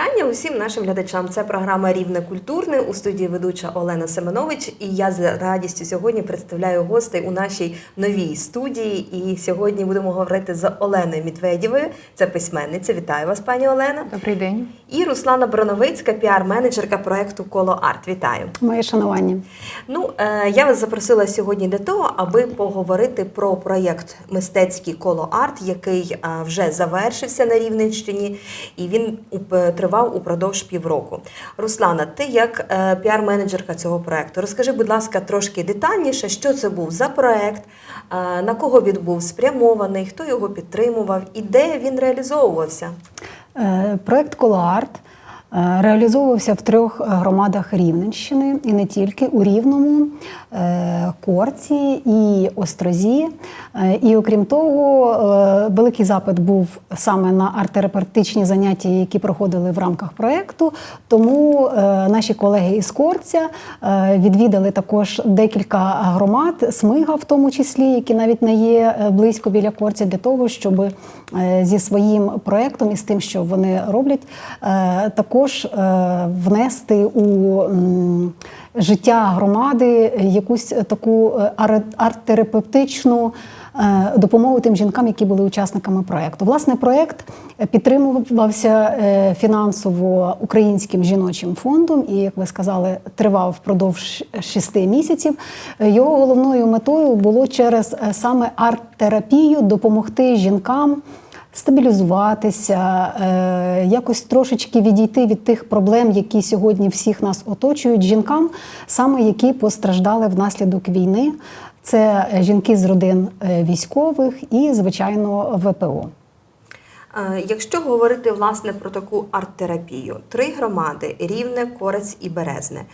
вітання усім нашим глядачам. Це програма Рівне культурне у студії ведуча Олена Семенович. І я з радістю сьогодні представляю гостей у нашій новій студії. І сьогодні будемо говорити з Оленою Медведєвою. Це письменниця. Вітаю вас, пані Олена. Добрий день. І Руслана Броновицька, піар-менеджерка проекту Коло Арт. Вітаю. Моє шанування. Ну, е, я вас запросила сьогодні для того, аби поговорити про проєкт Мистецький коло арт, який е, вже завершився на Рівненщині, і він уп- тривав упродовж півроку. Руслана, ти як е, піар-менеджерка цього проєкту, розкажи, будь ласка, трошки детальніше, що це був за проєкт, е, на кого він був спрямований, хто його підтримував і де він реалізовувався. Е, Проект Колоарт е, реалізовувався в трьох громадах Рівненщини і не тільки у Рівному, Корці і Острозі. Е, І окрім того, е, великий запит був саме на арт-терапевтичні заняття, які проходили в рамках проекту. Тому е, наші колеги із Корця е, відвідали також декілька громад, Смига в тому числі, які навіть не є е, близько біля Корця, для того, щоб е, зі своїм проектом і з тим, що вони роблять, е, також е, внести у життя громади якусь таку е, арт-терапевтичну е, допомогу тим жінкам, які були учасниками проекту. Власне, проект підтримувався е, фінансово українським жіночим фондом, і, як ви сказали, тривав впродовж шести місяців. Його головною метою було через саме арт-терапію допомогти жінкам стабілізуватися, е, якось трошечки відійти від тих проблем, які сьогодні всіх нас оточують, жінкам, саме які постраждали внаслідок війни. Це жінки з родин е, військових і, звичайно, ВПО. Е, Якщо говорити власне про таку арт-терапію, три громади Рівне, Корець і Березне.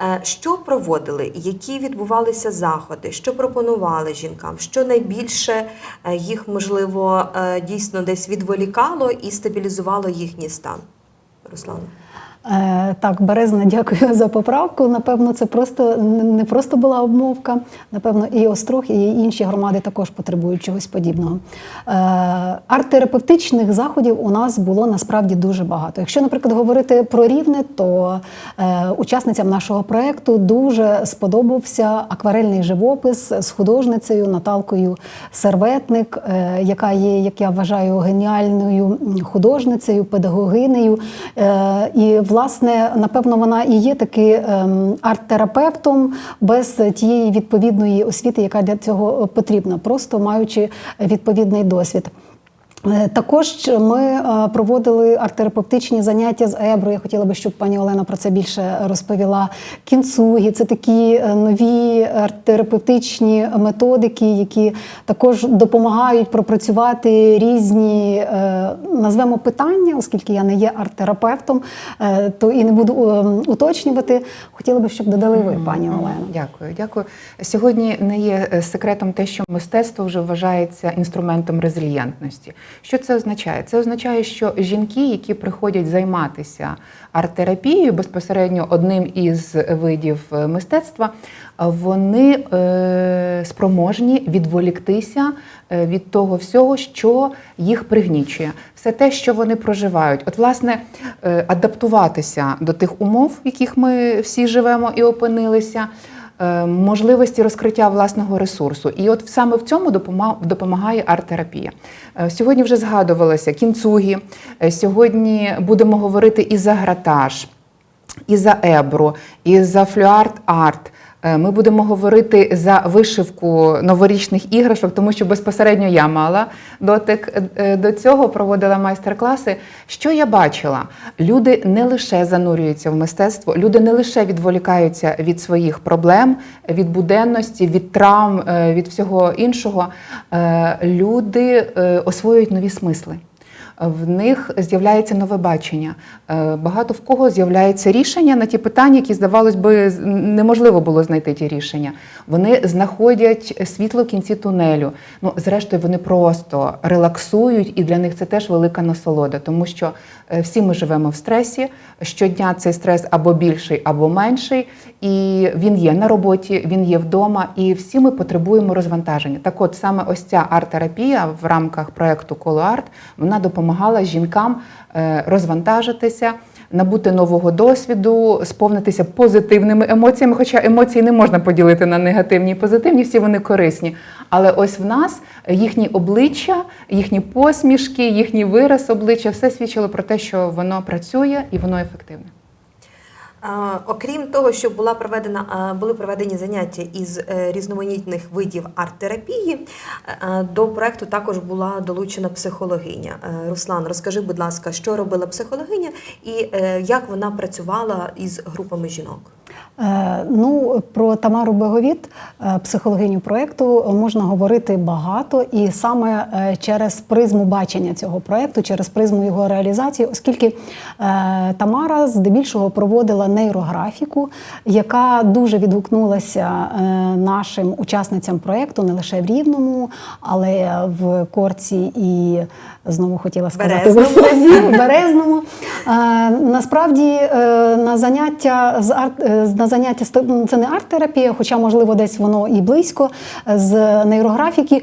Е, Що проводили, які відбувалися заходи, що пропонували жінкам, що найбільше е, їх можливо е, дійсно десь відволікало і стабілізувало їхній стан? Руслан. Е, Так, Березна, дякую за поправку. Напевно, це просто не просто була обмовка. Напевно, і Острог, і інші громади також потребують чогось подібного. Е, Арт-терапевтичних заходів у нас було насправді дуже багато. Якщо, наприклад, говорити про рівне, то е, учасницям нашого проекту дуже сподобався акварельний живопис з художницею Наталкою Серветник, яка є, як я вважаю, геніальною художницею, педагогинею. І, власне, напевно, вона і є таки ем, арт-терапевтом без тієї відповідної освіти, яка для цього потрібна, просто маючи відповідний досвід. Е, Також ми е, проводили арт-терапевтичні заняття з ебро. Я хотіла би, щоб пані Олена про це більше розповіла. Кінцугі це такі е, нові арт-терапевтичні методики, які також допомагають пропрацювати різні, назвемо питання, оскільки я не є арт-терапевтом, то і не буду уточнювати. Хотіла би, щоб додали ви, пані Олена. Дякую, дякую. Сьогодні не є секретом те, що мистецтво вже вважається інструментом резильєнтності. Що це означає? Це означає, що жінки, які приходять займатися арт-терапією, безпосередньо одним із видів е, мистецтва, вони е, спроможні відволіктися е, від того всього, що їх пригнічує, все те, що вони проживають. От, власне, адаптуватися до тих умов, в яких ми всі живемо і опинилися. Е, Можливості розкриття власного ресурсу, і от саме в цьому допома- допомагає арт-терапія. Е, Сьогодні вже згадувалося кінцугі. е, Сьогодні будемо говорити і за гратаж, і за ебру, і за флюарт-арт. Е, Ми будемо говорити за вишивку новорічних іграшок, тому що безпосередньо я мала дотик е, до цього, проводила майстер-класи. Що я бачила? Люди не лише занурюються в мистецтво, люди не лише відволікаються від своїх проблем, від буденності, від травм, е, від всього іншого. Е, Люди е, освоюють нові смисли. В них з'являється нове бачення. Е, Багато в кого з'являється рішення на ті питання, які, здавалось би, неможливо було знайти ті рішення. Вони знаходять світло в кінці тунелю. Ну, зрештою, вони просто релаксують, і для них це теж велика насолода, тому що е, всі ми живемо в стресі. Щодня цей стрес або більший, або менший, і він є на роботі, він є вдома, і всі ми потребуємо розвантаження. Так, от саме ось ця арт-терапія в рамках проекту Коло Арт вона допомагала жінкам е, розвантажитися, набути нового досвіду, сповнитися позитивними емоціями. Хоча емоції не можна поділити на негативні і позитивні, всі вони корисні. Але ось в нас їхні обличчя, їхні посмішки, їхній вираз обличчя все свідчило про те, що воно працює і воно ефективне. Окрім того, що була проведена, були проведені заняття із е, різноманітних видів арт-терапії, е, до проекту також була долучена психологиня. Е, Руслан, розкажи, будь ласка, що робила психологиня і е, як вона працювала із групами жінок? Е, Ну, про Тамару Беговіт, е, психологиню проєкту, можна говорити багато, і саме е, через призму бачення цього проєкту, через призму його реалізації, оскільки Тамара здебільшого проводила нейрографіку, яка дуже відгукнулася нашим учасницям проєкту не лише в Рівному, але в Корці і знову хотіла сказати Березному. в Березному. Насправді на заняття з арт на заняття ну, це не арт-терапія, хоча можливо десь воно і близько. е, З нейрографіки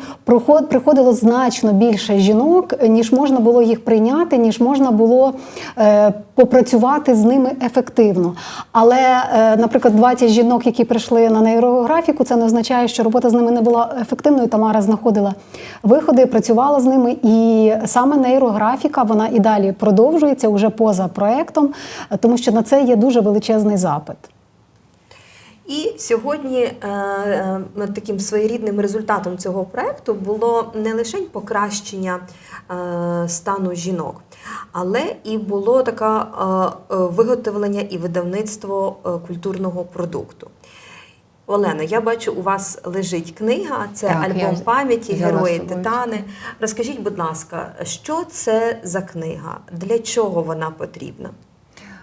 приходило значно більше жінок, ніж можна було їх прийняти, ніж можна було е, попрацювати з ними ефективно. Але, е, наприклад, 20 жінок, які прийшли на нейрографіку, це не означає, що робота з ними не була ефективною. Тамара знаходила виходи, працювала з ними, і саме нейрографіка вона і далі продовжується уже поза проектом, тому що на це є дуже величезний запит. І сьогодні е, е, таким своєрідним результатом цього проекту було не лише покращення е, стану жінок, але і було таке виготовлення і видавництво культурного продукту. Олено, я бачу, у вас лежить книга, це Так, альбом я пам'яті, герої. Титани. Розкажіть, будь ласка, що це за книга? Для чого вона потрібна?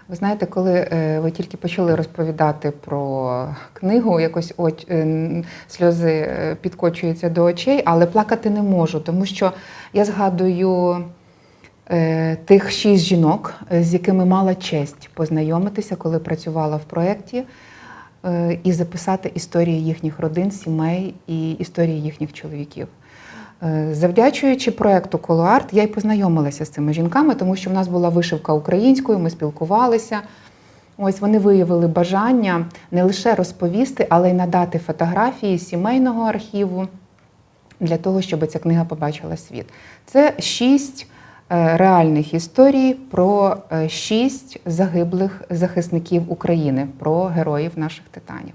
Ви знаєте, коли е, ви тільки почали розповідати про книгу, якось оч, е, сльози е, підкочуються до очей, але плакати не можу, тому що я згадую тих шість жінок, з якими мала честь познайомитися, коли працювала в проєкті, і записати історії їхніх родин, сімей і історії їхніх чоловіків. Е, Завдячуючи проекту Колоарт, я й познайомилася з цими жінками, тому що в нас була вишивка українською, ми спілкувалися. Ось вони виявили бажання не лише розповісти, але й надати фотографії сімейного архіву для того, щоб ця книга побачила світ. Це шість е, реальних історій про е, шість загиблих захисників України, про героїв наших титанів.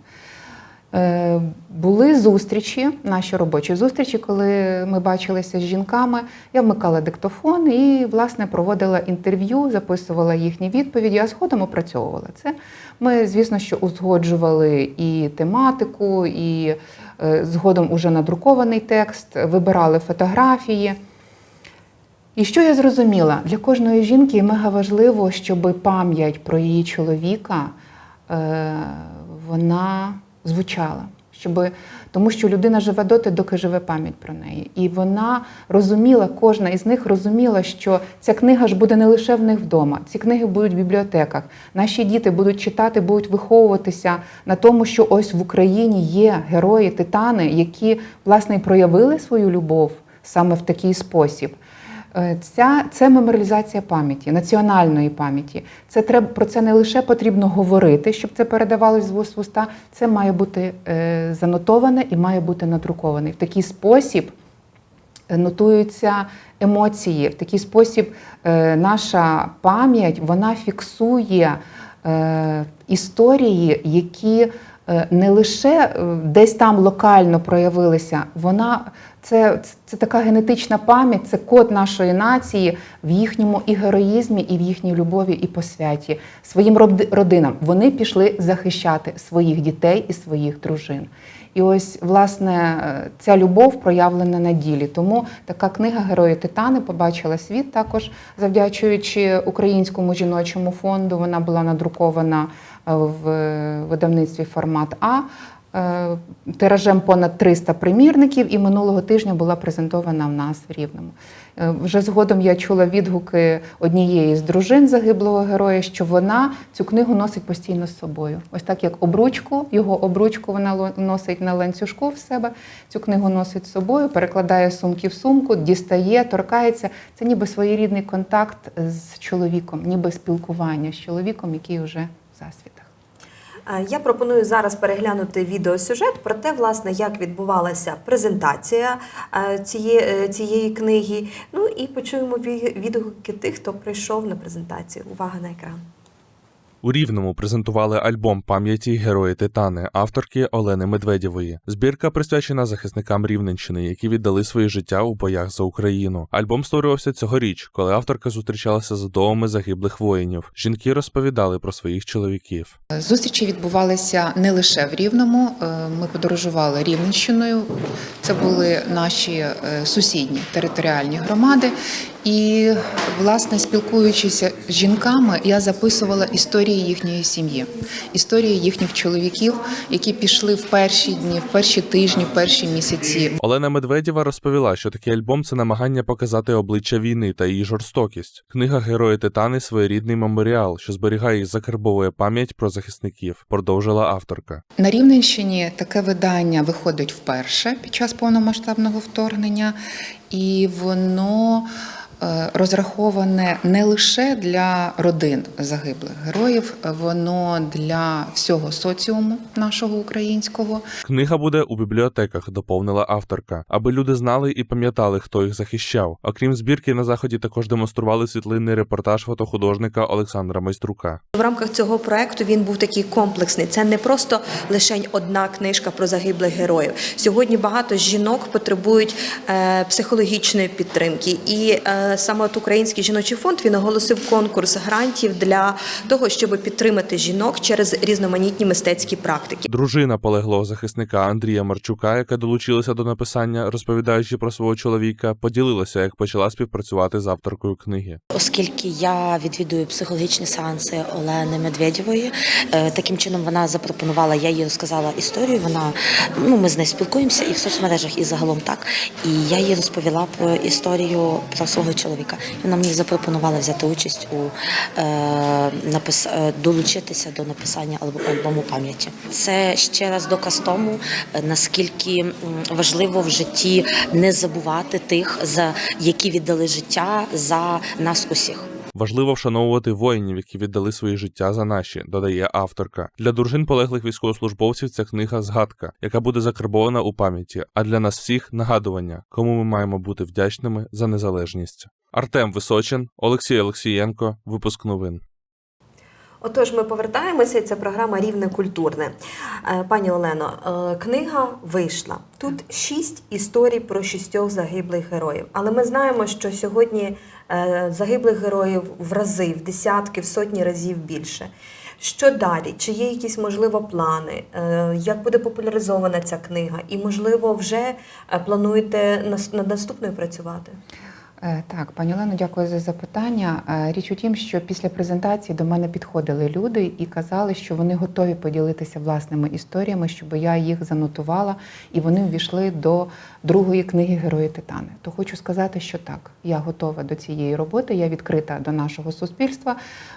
Е, Були зустрічі, наші робочі зустрічі, коли ми бачилися з жінками. Я вмикала диктофон і, власне, проводила інтерв'ю, записувала їхні відповіді, а згодом опрацьовувала це. Ми, звісно, що узгоджували і тематику, і е, згодом уже надрукований текст, вибирали фотографії. І що я зрозуміла? Для кожної жінки мега важливо, щоб пам'ять про її чоловіка е, вона звучала. Щоб, тому що людина живе доти, доки живе пам'ять про неї. І вона розуміла, кожна із них розуміла, що ця книга ж буде не лише в них вдома. Ці книги будуть в бібліотеках. Наші діти будуть читати, будуть виховуватися на тому, що ось в Україні є герої, титани, які власне проявили свою любов саме в такий спосіб. Е, Ця це меморіалізація пам'яті, національної пам'яті. Це треба про це не лише потрібно говорити, щоб це передавалось з вуст в уста. Це має бути е, занотоване і має бути надруковане. В такий спосіб е, нотуються емоції. В такий спосіб е, наша пам'ять вона фіксує е, історії, які е, не лише десь там локально проявилися, вона це, це така генетична пам'ять, це код нашої нації в їхньому і героїзмі, і в їхній любові і посвяті своїм роди- родинам. Вони пішли захищати своїх дітей і своїх дружин. І ось власне ця любов проявлена на ділі. Тому така книга Герої Титани побачила світ також завдячуючи українському жіночому фонду. Вона була надрукована в видавництві формат А. е, тиражем понад 300 примірників, і минулого тижня була презентована в нас в Рівному. Е, Вже згодом я чула відгуки однієї з дружин загиблого героя, що вона цю книгу носить постійно з собою. Ось так як обручку, його обручку вона носить на ланцюжку в себе. Цю книгу носить з собою, перекладає сумки в сумку, дістає, торкається. Це ніби своєрідний контакт з чоловіком, ніби спілкування з чоловіком, який вже в засвітах. Е, Я пропоную зараз переглянути відеосюжет про те, власне, як відбувалася презентація е, цієї, е, цієї книги. Ну і почуємо ві- відгуки тих, хто прийшов на презентацію. Увага на екран. У Рівному презентували альбом пам'яті Герої Титани авторки Олени Медведєвої. Збірка присвячена захисникам Рівненщини, які віддали своє життя у боях за Україну. Альбом створювався цьогоріч, коли авторка зустрічалася з вдовами загиблих воїнів. Жінки розповідали про своїх чоловіків. Зустрічі відбувалися не лише в Рівному. Е, Ми подорожували Рівненщиною. Це були наші е, сусідні територіальні громади. І, власне, спілкуючись з жінками, я записувала історії їхньої сім'ї, історії їхніх чоловіків, які пішли в перші дні, в перші тижні, в перші місяці Олена Медведєва розповіла, що такий альбом це намагання показати обличчя війни та її жорстокість. Книга Герої Титани своєрідний меморіал, що зберігає і закарбовує пам'ять про захисників. Продовжила авторка. На Рівненщині таке видання виходить вперше під час повномасштабного вторгнення, і воно розраховане не лише для родин загиблих героїв, воно для всього соціуму нашого українського. Книга буде у бібліотеках, доповнила авторка, аби люди знали і пам'ятали, хто їх захищав. Окрім збірки, на заході також демонстрували світлинний репортаж фотохудожника Олександра Майструка. В рамках цього проекту він був такий комплексний. Це не просто лише одна книжка про загиблих героїв. Сьогодні багато жінок потребують е, психологічної підтримки. І е, саме от Український жіночий фонд він оголосив конкурс грантів для того, щоб підтримати жінок через різноманітні мистецькі практики. Дружина полеглого захисника Андрія Марчука, яка долучилася до написання, розповідаючи про свого чоловіка, поділилася, як почала співпрацювати з авторкою книги. Оскільки я відвідую психологічні сеанси Олени Медведєвої, е, таким чином вона запропонувала, я їй розказала історію. Вона ну ми з нею спілкуємося і в соцмережах, і загалом так. І я їй розповіла про історію про свого чоловіка. І вона мені запропонувала взяти участь у е, напис, е, долучитися до написання альбому пам'яті. Це ще раз доказ тому, е, наскільки важливо в житті не забувати тих, за які віддали життя за нас усіх. Важливо вшановувати воїнів, які віддали своє життя за наші, додає авторка. Для дружин полеглих військовослужбовців ця книга згадка, яка буде закарбована у пам'яті. А для нас всіх нагадування, кому ми маємо бути вдячними за незалежність. Артем Височин, Олексій Олексієнко. Випуск новин. Отож, ми повертаємося, і це програма Рівне культурне. Е, Пані Олено, е, книга вийшла. Тут шість історій про шістьох загиблих героїв. Але ми знаємо, що сьогодні загиблих героїв в рази, в десятки, в сотні разів більше. Що далі? Чи є якісь можливо плани? Е, Як буде популяризована ця книга? І, можливо, вже е, плануєте над наступною працювати? Е, Так, пані Олено, дякую за запитання. Е, Річ у тім, що після презентації до мене підходили люди і казали, що вони готові поділитися власними історіями, щоб я їх занотувала, і вони увійшли до другої книги Герої Титани. То хочу сказати, що так, я готова до цієї роботи, я відкрита до нашого суспільства,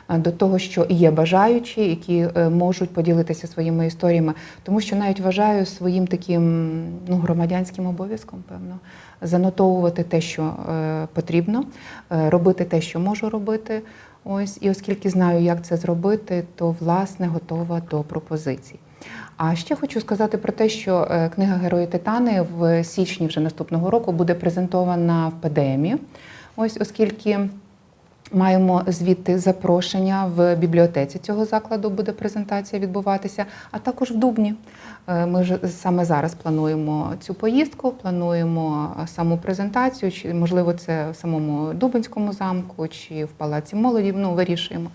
е, до того, що є бажаючі, які е, можуть поділитися своїми історіями, тому що навіть вважаю своїм таким ну, громадянським обов'язком, певно, занотовувати те, що е, потрібно, робити те, що можу робити. Ось і оскільки знаю, як це зробити, то власне готова до пропозицій. А ще хочу сказати про те, що е, книга Герої Титани в січні вже наступного року буде презентована в ПДМі. Ось оскільки Маємо звідти запрошення в бібліотеці цього закладу буде презентація відбуватися, а також в Дубні. Е, Ми ж саме зараз плануємо цю поїздку, плануємо саму презентацію, чи можливо це в самому Дубинському замку, чи в Палаці молоді. Ну вирішуємо,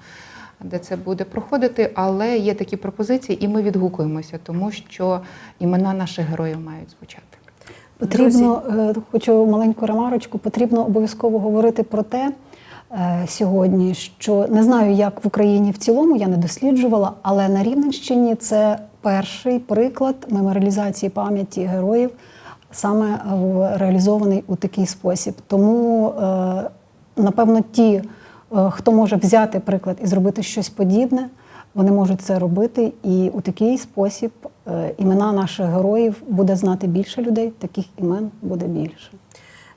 де це буде проходити. Але є такі пропозиції, і ми відгукуємося, тому що імена наших героїв мають звучати. Потрібно, е, хочу маленьку ремарочку, потрібно обов'язково говорити про те е, сьогодні, що не знаю, як в Україні в цілому, я не досліджувала, але на Рівненщині це перший приклад меморіалізації пам'яті героїв саме реалізований у такий спосіб. Тому, е, напевно, ті, хто може взяти приклад і зробити щось подібне, вони можуть це робити, і у такий спосіб е, імена наших героїв буде знати більше людей, таких імен буде більше.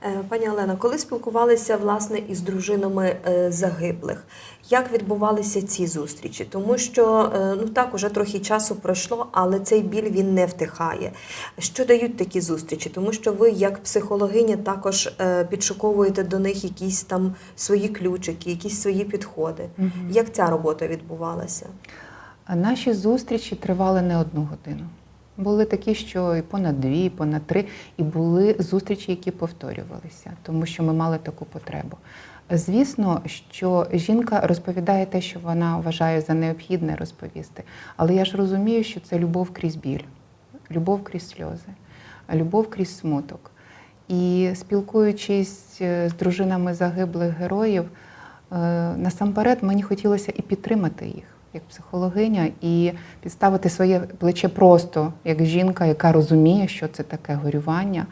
Е, Пані Олена, коли спілкувалися власне із дружинами е, загиблих, як відбувалися ці зустрічі? Тому що е, ну так уже трохи часу пройшло, але цей біль він не втихає. Що дають такі зустрічі? Тому що ви, як психологиня, також підшуковуєте до них якісь там свої ключики, якісь свої підходи. Як ця робота відбувалася? Наші зустрічі тривали не одну годину. Були такі, що і понад дві, і понад три, і були зустрічі, які повторювалися, тому що ми мали таку потребу. Звісно, що жінка розповідає те, що вона вважає за необхідне розповісти. Але я ж розумію, що це любов крізь біль, любов крізь сльози, любов крізь смуток. І спілкуючись е, з дружинами загиблих героїв, е, насамперед мені хотілося і підтримати їх як психологиня, і підставити своє плече просто як жінка, яка розуміє, що це таке горювання.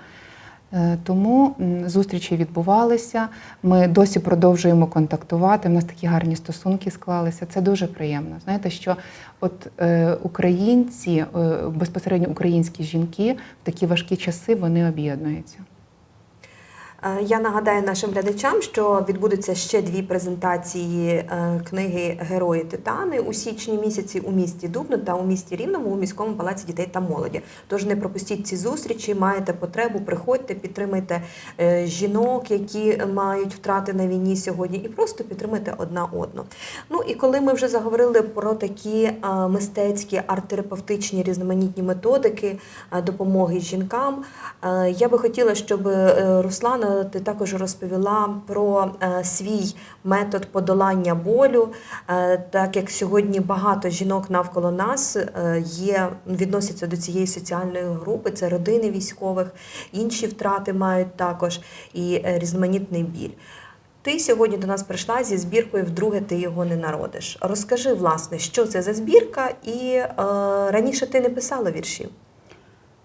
Е, Тому зустрічі відбувалися. Ми досі продовжуємо контактувати. У нас такі гарні стосунки склалися. Це дуже приємно. Знаєте, що от е, українці, е, безпосередньо українські жінки в такі важкі часи вони об'єднуються. Е, Я нагадаю нашим глядачам, що відбудуться ще дві презентації е, книги Герої Титани у січні місяці у місті Дубно та у місті Рівному у міському палаці дітей та молоді. Тож не пропустіть ці зустрічі, маєте потребу, приходьте, підтримайте е, жінок, які мають втрати на війні сьогодні, і просто підтримайте одна одну. Ну і коли ми вже заговорили про такі мистецькі арт-терапевтичні різноманітні методики допомоги жінкам, я би хотіла, щоб Руслана ти також розповіла про е, свій метод подолання болю, е, так як сьогодні багато жінок навколо нас е, є відносяться до цієї соціальної групи, це родини військових, інші втрати мають також і різноманітний біль. Ти сьогодні до нас прийшла зі збіркою Вдруге ти його не народиш. Розкажи, власне, що це за збірка, і е, раніше ти не писала віршів.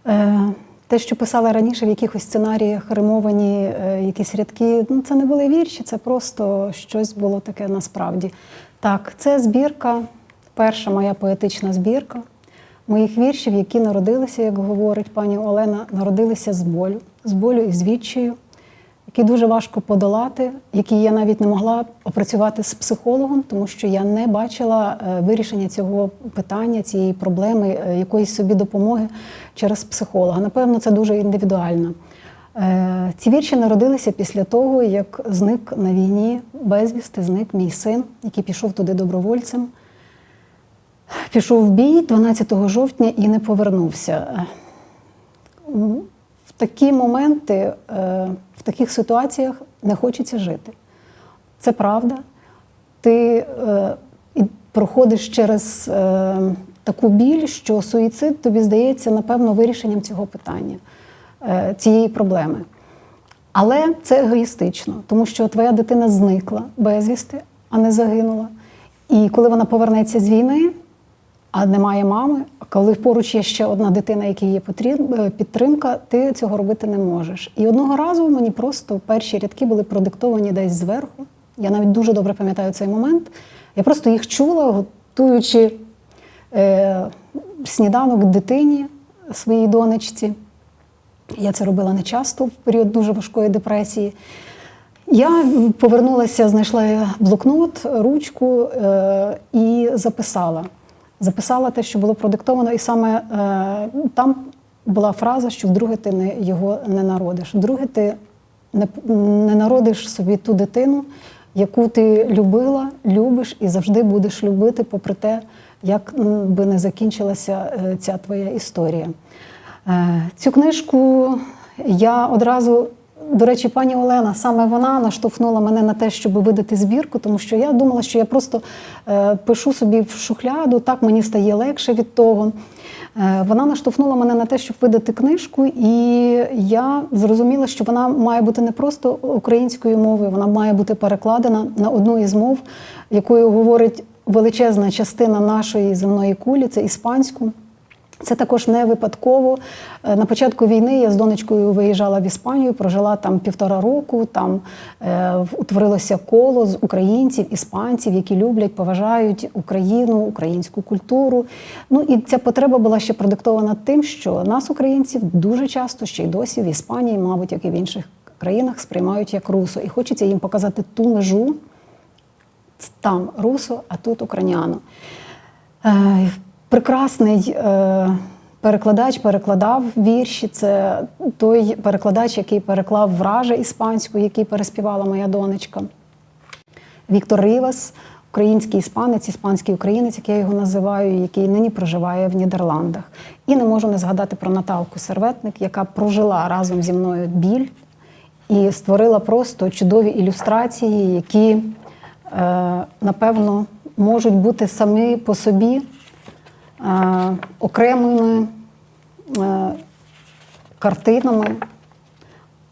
Е, Те, що писала раніше в якихось сценаріях, римовані е, якісь рядки, ну це не були вірші, це просто щось було таке насправді. Так, це збірка, перша моя поетична збірка моїх віршів, які народилися, як говорить пані Олена, народилися з болю, з болю і з які дуже важко подолати, які я навіть не могла опрацювати з психологом, тому що я не бачила е, вирішення цього питання, цієї проблеми, е, якоїсь собі допомоги через психолога. Напевно, це дуже індивідуально. Е, Ці вірші народилися після того, як зник на війні безвісти, зник мій син, який пішов туди добровольцем. Пішов в бій 12 жовтня і не повернувся. В такі моменти, таких ситуаціях не хочеться жити. Це правда. Ти е, проходиш через е, таку біль, що суїцид тобі здається, напевно, вирішенням цього питання, е, цієї проблеми. Але це егоїстично, тому що твоя дитина зникла безвісти, а не загинула. І коли вона повернеться з війни, а немає мами, коли поруч є ще одна дитина, якій є е, підтримка, ти цього робити не можеш. І одного разу мені просто перші рядки були продиктовані десь зверху. Я навіть дуже добре пам'ятаю цей момент. Я просто їх чула, готуючи е, сніданок дитині своїй донечці. Я це робила не часто в період дуже важкої депресії. Я повернулася, знайшла блокнот, ручку е, і записала. Записала те, що було продиктовано, і саме е, там була фраза, що вдруге ти не, його не народиш. Вдруге ти не, не народиш собі ту дитину, яку ти любила, любиш і завжди будеш любити, попри те, як би не закінчилася е, ця твоя історія. Е, Цю книжку я одразу, до речі, пані Олена, саме вона наштовхнула мене на те, щоб видати збірку, тому що я думала, що я просто е, пишу собі в шухляду, так мені стає легше від того. Е, Вона наштовхнула мене на те, щоб видати книжку, і я зрозуміла, що вона має бути не просто українською мовою, вона має бути перекладена на одну із мов, якою говорить величезна частина нашої земної кулі, це іспанську. Це також не випадково. Е, На початку війни я з донечкою виїжджала в Іспанію, прожила там півтора року. Там е, утворилося коло з українців, іспанців, які люблять, поважають Україну, українську культуру. Ну і ця потреба була ще продиктована тим, що нас, українців, дуже часто ще й досі в Іспанії, мабуть, як і в інших країнах, сприймають як русо. І хочеться їм показати ту межу, там русо, а тут україняно. Прекрасний е, перекладач перекладав вірші. Це той перекладач, який переклав враже іспанську, який переспівала моя донечка. Віктор Ривас, український іспанець, іспанський українець, як я його називаю, який нині проживає в Нідерландах. І не можу не згадати про Наталку Серветник, яка прожила разом зі мною біль і створила просто чудові ілюстрації, які, е, напевно, можуть бути самі по собі окремими е, картинами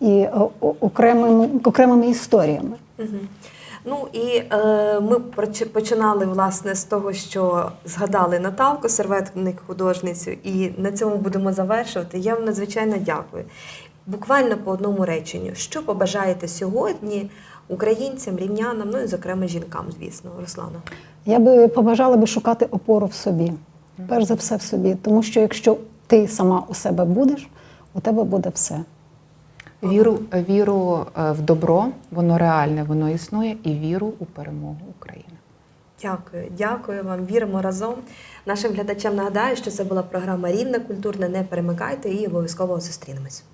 і е, окремими, окремими історіями. Ну і е, ми починали власне з того, що згадали Наталку, серветник художницю, і на цьому будемо завершувати. Я вам надзвичайно дякую. Буквально по одному реченню, що побажаєте сьогодні українцям, рівнянам, ну і зокрема жінкам, звісно, Руслана. Я би побажала би шукати опору в собі, перш за все в собі. Тому що якщо ти сама у себе будеш, у тебе буде все. Віру, віру е, в добро, воно реальне, воно існує, і віру у перемогу України. Дякую, дякую вам. Віримо разом. Нашим глядачам нагадаю, що це була програма Рівне культурна. Не перемикайте і обов'язково зустрінемось.